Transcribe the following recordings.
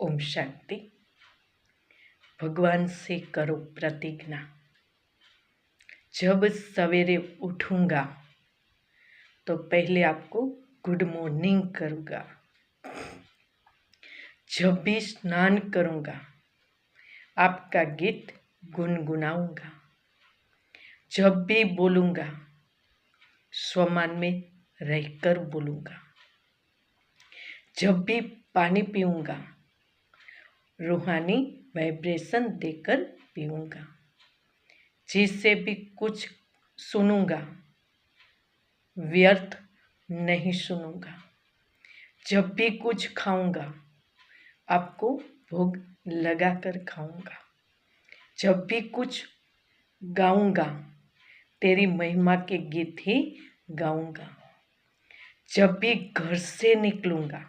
ओम शांति। भगवान से करो प्रतिज्ञा। जब सवेरे उठूँगा तो पहले आपको गुड मॉर्निंग करूँगा। जब भी स्नान करूँगा, आपका गीत गुनगुनाऊँगा। जब भी बोलूँगा, स्वमान में रहकर बोलूँगा। जब भी पानी पीऊँगा रूहानी वाइब्रेशन देकर पीऊँगा, जिससे भी कुछ सुनूँगा, व्यर्थ नहीं सुनूँगा। जब भी कुछ खाऊँगा, आपको भोग लगा कर खाऊँगा। जब भी कुछ गाऊँगा, तेरी महिमा के गीत ही गाऊँगा। जब भी घर से निकलूँगा,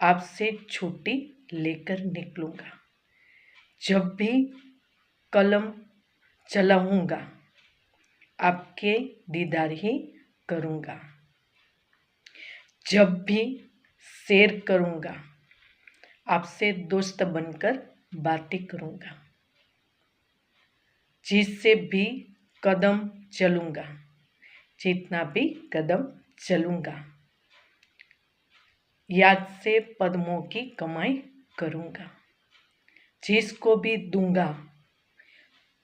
आपसे छुट्टी लेकर निकलूँगा। जब भी कलम चलाऊँगा, आपके दीदार ही करूँगा। जब भी शेर करूँगा, आपसे दोस्त बनकर बातें करूँगा। जिससे भी कदम चलूँगा, जितना भी कदम चलूँगा। याद से पद्मों की कमाई करूँगा। जिसको भी दूँगा,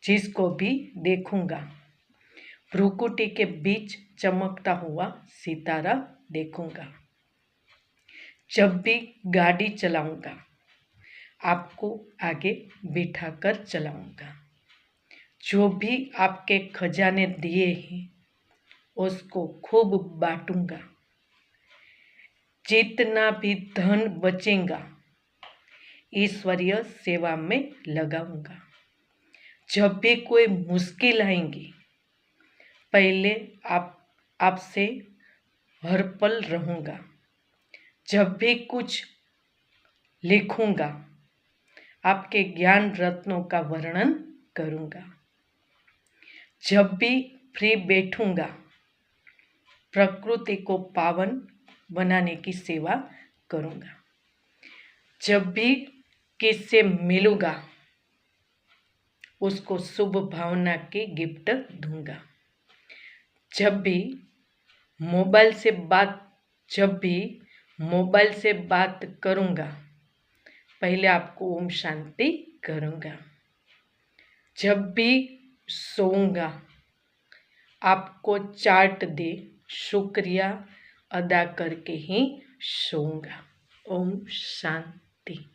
जिसको भी देखूँगा। भ्रुकुटी के बीच चमकता हुआ सितारा देखूँगा। जब भी गाड़ी चलाऊँगा, आपको आगे बिठाकर चलाऊँगा। जो भी आपके खजाने दिए हैं, उसको खूब बांटूँगा। जितना भी धन बचेगा ईश्वरीय सेवा में लगाऊँगा। जब भी कोई मुश्किल आएँगी, पहले आप, आपसे हर पल रहूँगा। जब भी कुछ लिखूँगा, आपके ज्ञान रत्नों का वर्णन करूँगा। जब भी फ्री बैठूँगा, प्रकृति को पावन बनाने की सेवा करूँगा। जब भी किससे मिलूँगा? उसको शुभ भावना की गिफ्ट दूँगा। जब भी मोबाइल से बात, जब भी मोबाइल से बात करूँगा, पहले आपको ओम शांति करूँगा। जब भी सोऊँगा, आपको चार्ट दे शुक्रिया अदा करके ही सोऊँगा। ओम शांति।